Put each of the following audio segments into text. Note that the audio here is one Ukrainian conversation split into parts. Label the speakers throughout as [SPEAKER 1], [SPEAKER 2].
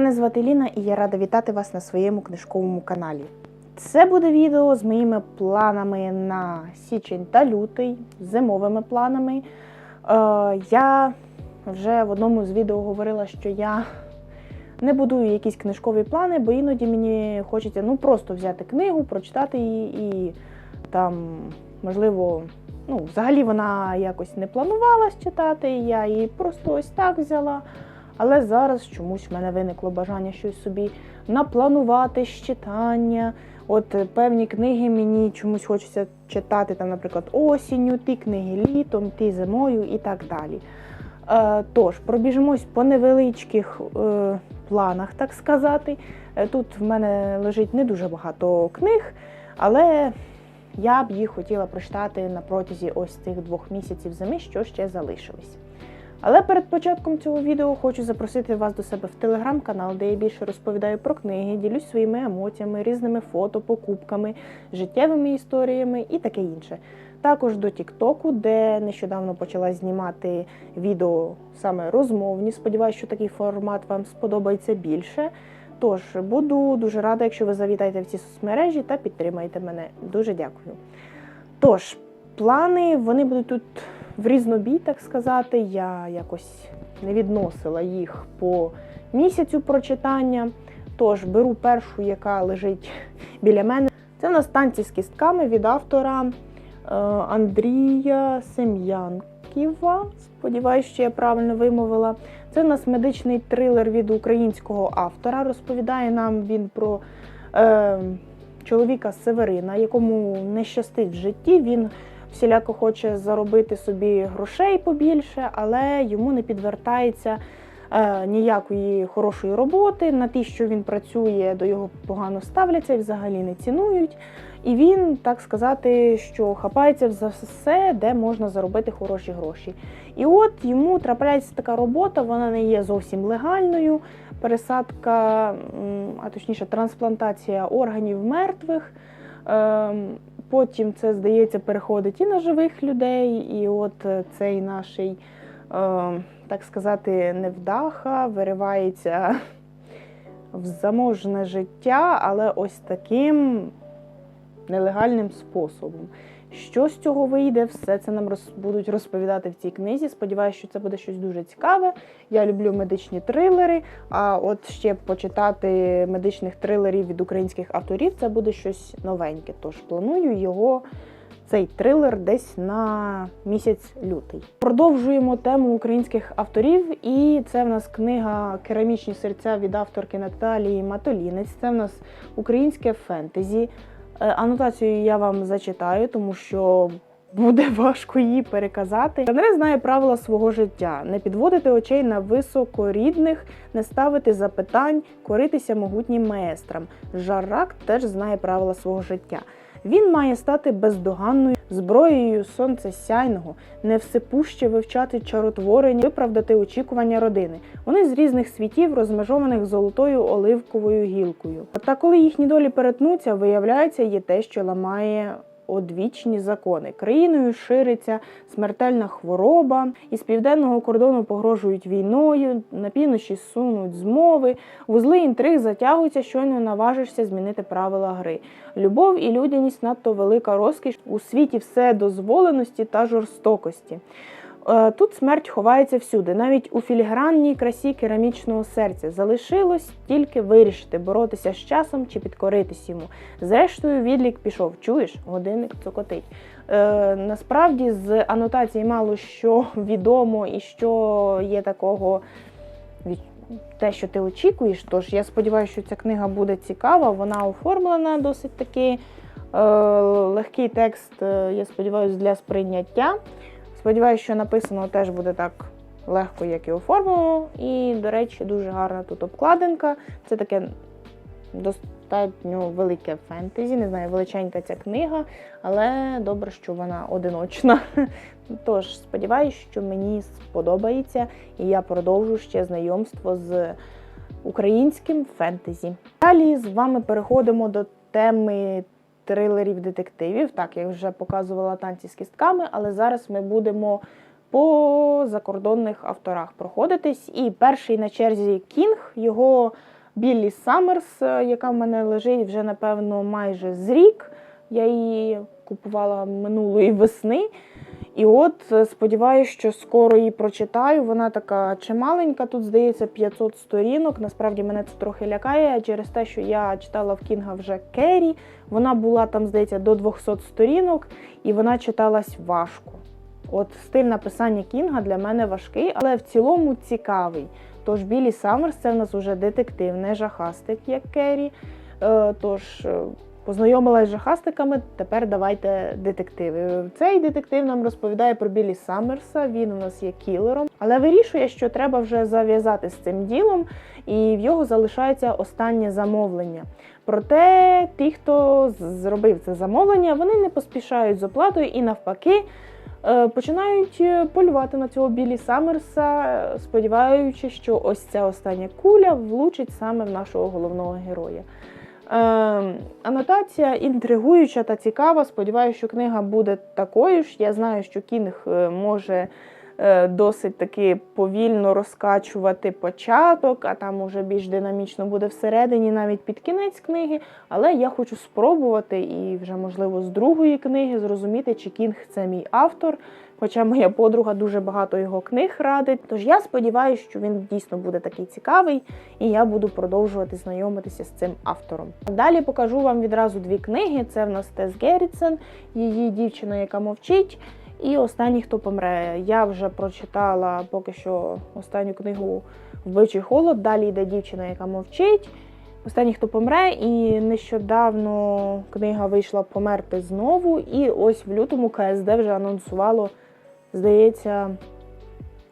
[SPEAKER 1] мене звати Ліна і я рада вітати вас на своєму книжковому каналі. Це буде відео з моїми планами на січень та лютий, зимовими планами. Е, я вже в одному з відео говорила, що я не будую якісь книжкові плани, бо іноді мені хочеться ну, просто взяти книгу, прочитати її і там, можливо, ну, взагалі вона якось не планувалась читати, я її просто ось так взяла. Але зараз чомусь в мене виникло бажання щось собі напланувати читання. От е, певні книги мені чомусь хочеться читати, там, наприклад, осінню, ті книги літом, ті зимою і так далі. Е, тож, пробіжимось по невеличких е, планах, так сказати. Е, Тут в мене лежить не дуже багато книг, але я б їх хотіла прочитати на протязі ось цих двох місяців зими, що ще залишилось. Але перед початком цього відео хочу запросити вас до себе в телеграм-канал, де я більше розповідаю про книги, ділюсь своїми емоціями, різними фото, покупками, життєвими історіями і таке інше. Також до Тіктоку, де нещодавно почала знімати відео саме розмовні. Сподіваюсь, що такий формат вам сподобається більше. Тож буду дуже рада, якщо ви завітаєте в ці соцмережі та підтримаєте мене. Дуже дякую. Тож, плани вони будуть тут в різнобій, так сказати. Я якось не відносила їх по місяцю прочитання. Тож беру першу, яка лежить біля мене. Це в нас танці з кістками від автора е, Андрія Сем'янківа. Сподіваюсь, що я правильно вимовила. Це в нас медичний трилер від українського автора. Розповідає нам він про е, чоловіка Северина, якому не щастить в житті. Він всіляко хоче заробити собі грошей побільше, але йому не підвертається е, ніякої хорошої роботи. На ті, що він працює, до його погано ставляться і взагалі не цінують. І він, так сказати, що хапається за все, де можна заробити хороші гроші. І от йому трапляється така робота, вона не є зовсім легальною. Пересадка, а точніше, трансплантація органів мертвих. Потім це, здається, переходить і на живих людей, і от е, цей наш, е, так сказати, невдаха виривається в заможне життя, але ось таким нелегальним способом. Що з цього вийде, все це нам роз, будуть розповідати в цій книзі. Сподіваюся, що це буде щось дуже цікаве. Я люблю медичні трилери. А от ще почитати медичних трилерів від українських авторів це буде щось новеньке. Тож планую його. Цей трилер десь на місяць лютий. Продовжуємо тему українських авторів, і це в нас книга Керамічні серця від авторки Наталії Матолінець. Це в нас українське фентезі. Е, Анотацію я вам зачитаю, тому що буде важко її переказати. Жанре знає правила свого життя: не підводити очей на високорідних, не ставити запитань, коритися могутнім маестрам. Жарак теж знає правила свого життя. Він має стати бездоганною зброєю сонцесяйного, не всепуще вивчати чаротворення, виправдати очікування родини. Вони з різних світів, розмежованих золотою оливковою гілкою. Та коли їхні долі перетнуться, виявляється, є те, що ламає одвічні закони. Країною шириться смертельна хвороба, із південного кордону погрожують війною, на півночі сунуть змови, вузли інтриг затягуються, щойно наважишся змінити правила гри. Любов і людяність надто велика розкіш у світі все дозволеності та жорстокості. Е, Тут смерть ховається всюди, навіть у філігранній красі керамічного серця. Залишилось тільки вирішити, боротися з часом чи підкоритись йому. Зрештою, відлік пішов. Чуєш, годинник цокотить. Е, насправді з анотацій мало що відомо і що є такого те, що ти очікуєш. Тож я сподіваюся, що ця книга буде цікава. Вона оформлена досить таки е, легкий текст, е, я сподіваюся, для сприйняття. Сподіваюся, що написано теж буде так легко, як і оформлено. І, до речі, дуже гарна тут обкладинка. Це таке достатньо велике фентезі. Не знаю, величенька ця книга, але добре, що вона одиночна. Тож, сподіваюся, що мені сподобається, і я продовжу ще знайомство з українським фентезі. Далі з вами переходимо до теми трилерів детективів. Так, я вже показувала танці з кістками, але зараз ми будемо по закордонних авторах проходитись. І перший на черзі Кінг, його Біллі Саммерс, е, яка в мене лежить вже, напевно, майже з рік. Я її купувала минулої весни. І от е, сподіваюся, що скоро її прочитаю. Вона така чималенька, тут здається 500 сторінок. Насправді мене це трохи лякає через те, що я читала в Кінга вже Керрі. Вона була там, здається, до 200 сторінок, і вона читалась важко. От стиль написання Кінга для мене важкий, але в цілому цікавий. Тож Білі Саммерс це в нас уже детектив, не жахастик, як Керрі. Е, Тож е, познайомилась з жахастиками, тепер давайте детективи. Цей детектив нам розповідає про Білі Саммерса, він у нас є кілером, але вирішує, що треба вже зав'язати з цим ділом, і в його залишається останнє замовлення. Проте ті, хто зробив це замовлення, вони не поспішають з оплатою і навпаки. е, Починають е, полювати на цього Білі Саммерса, сподіваючись, що ось ця остання куля влучить саме в нашого головного героя. Е, анотація інтригуюча та цікава. Сподіваюся, що книга буде такою ж. Я знаю, що Кінг е, може е, досить таки повільно розкачувати початок, а там уже більш динамічно буде всередині, навіть під кінець книги. Але я хочу спробувати і вже, можливо, з другої книги зрозуміти, чи Кінг це мій автор. Хоча моя подруга дуже багато його книг радить. Тож я сподіваюся, що він дійсно буде такий цікавий, і я буду продовжувати знайомитися з цим автором. Далі покажу вам відразу дві книги: це в нас Тес Геррітсен, її дівчина, яка мовчить. І останній, хто помре. Я вже прочитала поки що останню книгу Вбивчий холод. Далі йде дівчина, яка мовчить. Останній, хто помре, і нещодавно книга вийшла Померти знову. І ось в лютому КСД вже анонсувало, здається,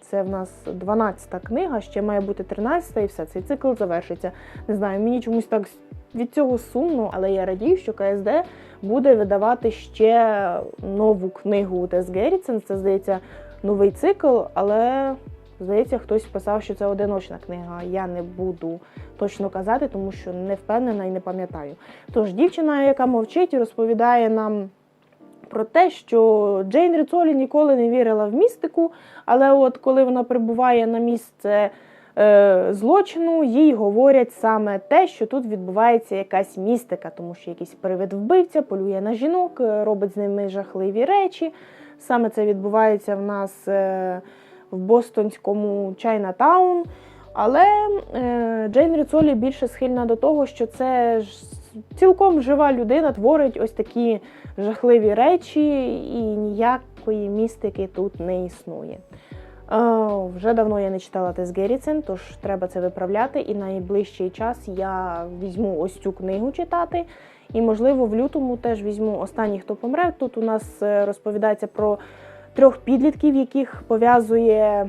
[SPEAKER 1] це в нас 12-та книга, ще має бути 13-та, і все, цей цикл завершиться. Не знаю, мені чомусь так від цього сумно, але я радію, що КСД буде видавати ще нову книгу Тес Геррітсен. Це, здається, новий цикл, але. Здається, хтось писав, що це одиночна книга. Я не буду точно казати, тому що не впевнена і не пам'ятаю. Тож дівчина, яка мовчить, розповідає нам про те, що Джейн Ріцолі ніколи не вірила в містику, але от коли вона прибуває на місце е, злочину, їй говорять саме те, що тут відбувається якась містика, тому що якийсь привид вбивця полює на жінок, е, робить з ними жахливі речі. Саме це відбувається в нас. Е, в бостонському Чайнатаун. Але е, Джейн Ріцолі більше схильна до того, що це ж цілком жива людина творить ось такі жахливі речі, і ніякої містики тут не існує. Е, вже давно я не читала Тес Герріцен, тож треба це виправляти. І найближчий час я візьму ось цю книгу читати. І, можливо, в лютому теж візьму останній, хто помре. Тут у нас е, розповідається про трьох підлітків, яких пов'язує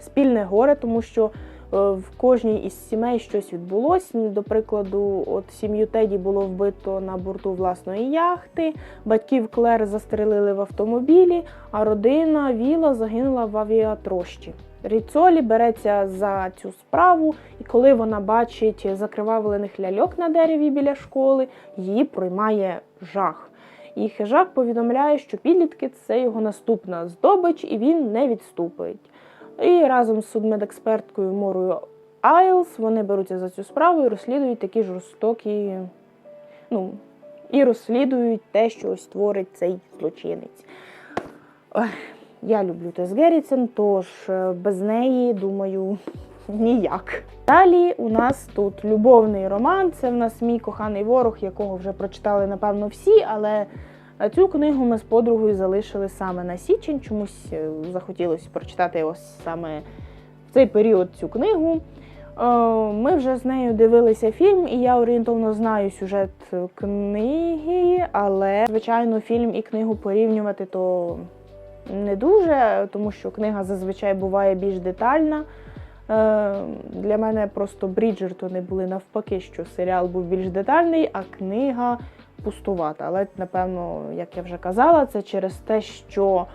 [SPEAKER 1] спільне горе, тому що в кожній із сімей щось відбулося. До прикладу, от сім'ю Теді було вбито на борту власної яхти, батьків Клер застрелили в автомобілі, а родина Віла загинула в авіатрощі. Ріцолі береться за цю справу, і коли вона бачить закривавлених ляльок на дереві біля школи, її проймає жах. І хижак повідомляє, що підлітки це його наступна здобич, і він не відступить. І разом з судмедексперткою Морою Айлс вони беруться за цю справу і розслідують такі жорстокі, ну, і розслідують те, що ось творить цей злочинець. Ой, я люблю Тес Герріцен, тож е, без неї, думаю, ніяк. Далі у нас тут любовний роман. Це в нас мій коханий ворог, якого вже прочитали, напевно, всі, але цю книгу ми з подругою залишили саме на січень. Чомусь е, захотілося прочитати ось саме в цей період цю книгу. Е, Ми вже з нею дивилися фільм, і я орієнтовно знаю сюжет книги, але, звичайно, фільм і книгу порівнювати то не дуже, тому що книга зазвичай буває більш детальна. Е, Для мене просто Бріджертони були навпаки, що серіал був більш детальний, а книга пустувата. Але, напевно, як я вже казала, це через те, що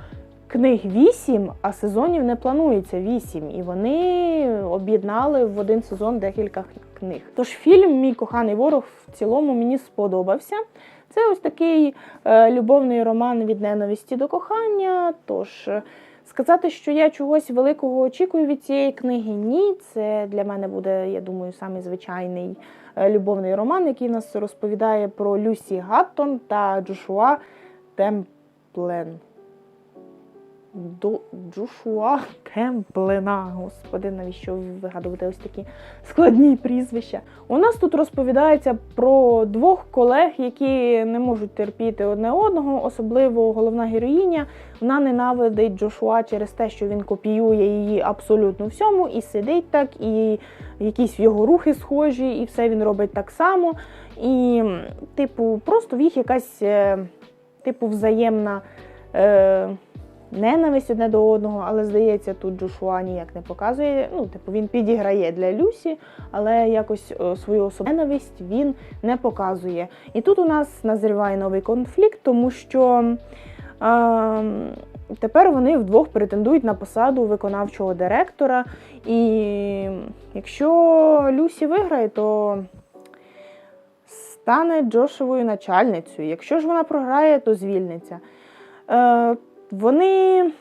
[SPEAKER 1] книг вісім, а сезонів не планується вісім. І вони об'єднали в один сезон декілька книг. Тож фільм Мій коханий ворог в цілому мені сподобався. Це ось такий е, любовний роман від ненависті до кохання. Тож Сказати, що я чогось великого очікую від цієї книги, ні. Це для мене буде, я думаю, самий звичайний е, любовний роман, який нас розповідає про Люсі Гаттон та Джошуа Темплен. До Джошуа Темплена. Господи, навіщо вигадувати ось такі складні прізвища? У нас тут розповідається про двох колег, які не можуть терпіти одне одного, особливо головна героїня. Вона ненавидить Джошуа через те, що він копіює її абсолютно всьому, і сидить так, і якісь його рухи схожі, і все він робить так само. І, типу, просто в їх якась, е, типу, взаємна. Е, ненависть одне до одного, але здається, тут Джошуа ніяк не показує. Ну, типу, він підіграє для Люсі, але якось о, свою особисту ненависть він не показує. І тут у нас назріває новий конфлікт, тому що. Е, Тепер вони вдвох претендують на посаду виконавчого директора. І якщо Люсі виграє, то стане Джошевою начальницею. Якщо ж вона програє, то звільниться. Е, вони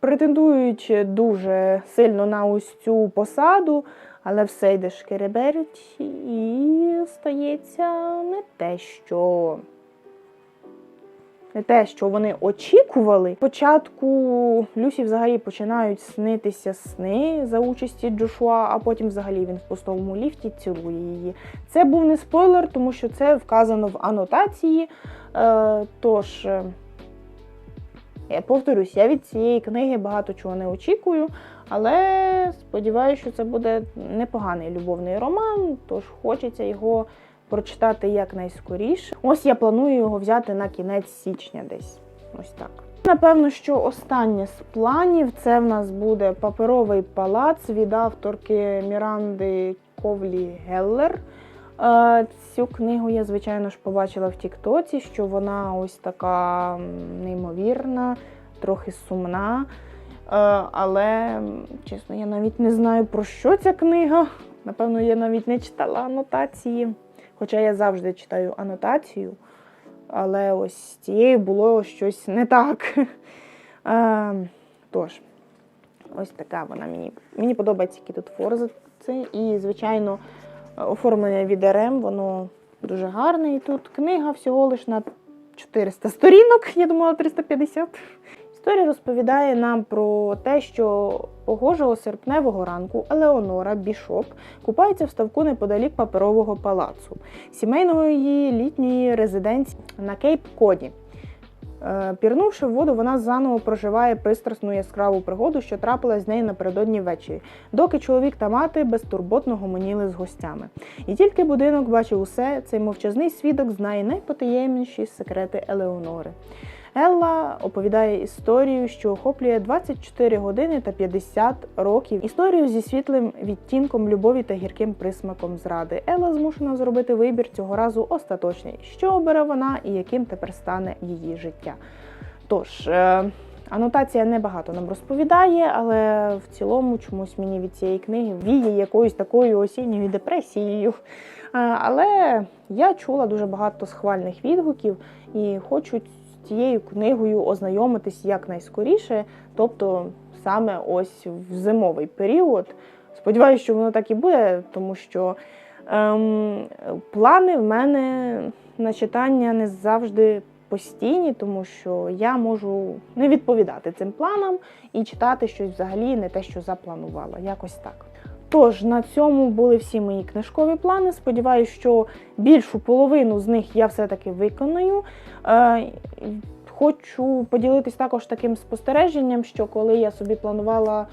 [SPEAKER 1] претендують дуже сильно на ось цю посаду, але все йде шкереберть і стається не те, що. Не те, що вони очікували. Спочатку Люсі взагалі починають снитися сни за участі Джошуа, а потім взагалі він в пустовому ліфті цілує її. Це був не спойлер, тому що це вказано в анотації. Е, тож. Я повторюсь, я від цієї книги багато чого не очікую, але сподіваюся, що це буде непоганий любовний роман, тож хочеться його прочитати якнайскоріше. Ось я планую його взяти на кінець січня десь. Ось так. Напевно, що останнє з планів це в нас буде паперовий палац від авторки Міранди Ковлі Геллер. Е, Цю книгу я, звичайно ж, побачила в Тіктоці, що вона ось така неймовірна, трохи сумна. Е, Але, чесно, я навіть не знаю, про що ця книга. Напевно, я навіть не читала анотації. Хоча я завжди читаю анотацію. Але ось з цією було щось не так. Е, Тож, ось така вона мені. Мені подобається, які тут форзи. І, звичайно. Оформлення від РМ, воно дуже гарне. І тут книга всього лиш на 400 сторінок, я думала 350. Історія розповідає нам про те, що погожого серпневого ранку Елеонора Бішоп купається в ставку неподалік паперового палацу, сімейної літньої резиденції на Кейп Коді. Е, пірнувши в воду, вона заново проживає пристрасну яскраву пригоду, що трапилась з нею напередодні ввечері, доки чоловік та мати безтурботно гомоніли з гостями. І тільки будинок бачив усе, цей мовчазний свідок знає найпотаємніші секрети Елеонори. Елла оповідає історію, що охоплює 24 години та 50 років. Історію зі світлим відтінком любові та гірким присмаком зради. Елла змушена зробити вибір цього разу остаточний. Що обере вона і яким тепер стане її життя? Тож. Е Анотація небагато нам розповідає, але в цілому чомусь мені від цієї книги віє якоюсь такою осінньою депресією. Але я чула дуже багато схвальних відгуків і хочу цією книгою ознайомитись якнайскоріше, тобто саме ось в зимовий період. Сподіваюся, що воно так і буде, тому що ем, плани в мене на читання не завжди постійні, тому що я можу не відповідати цим планам і читати щось взагалі не те, що запланувала. Якось так. Тож, на цьому були всі мої книжкові плани. Сподіваюсь, що більшу половину з них я все-таки виконую. Е, хочу поділитись також таким спостереженням, що коли я собі планувала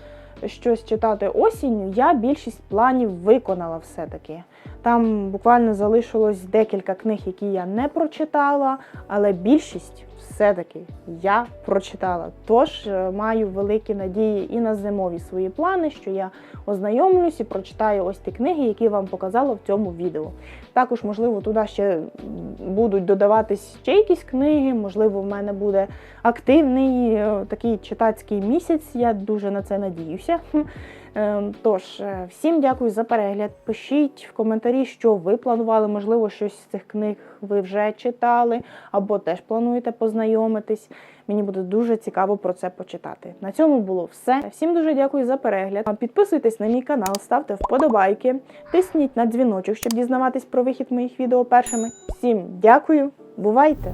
[SPEAKER 1] щось читати осінню, я більшість планів виконала все-таки. Там буквально залишилось декілька книг, які я не прочитала, але більшість все-таки я прочитала. Тож е, маю великі надії і на зимові свої плани, що я ознайомлюсь і прочитаю ось ті книги, які вам показала в цьому відео. Також, можливо, туди ще будуть додаватись ще якісь книги, можливо, в мене буде активний е, такий читацький місяць. Я дуже на це надіюся. Ем, Тож, е, всім дякую за перегляд. Пишіть в коментарі, що ви планували, можливо, щось з цих книг ви вже читали, або теж плануєте познайомитись. Мені буде дуже цікаво про це почитати. На цьому було все. Всім дуже дякую за перегляд. Підписуйтесь на мій канал, ставте вподобайки, тисніть на дзвіночок, щоб дізнаватись про вихід моїх відео першими. Всім дякую, бувайте!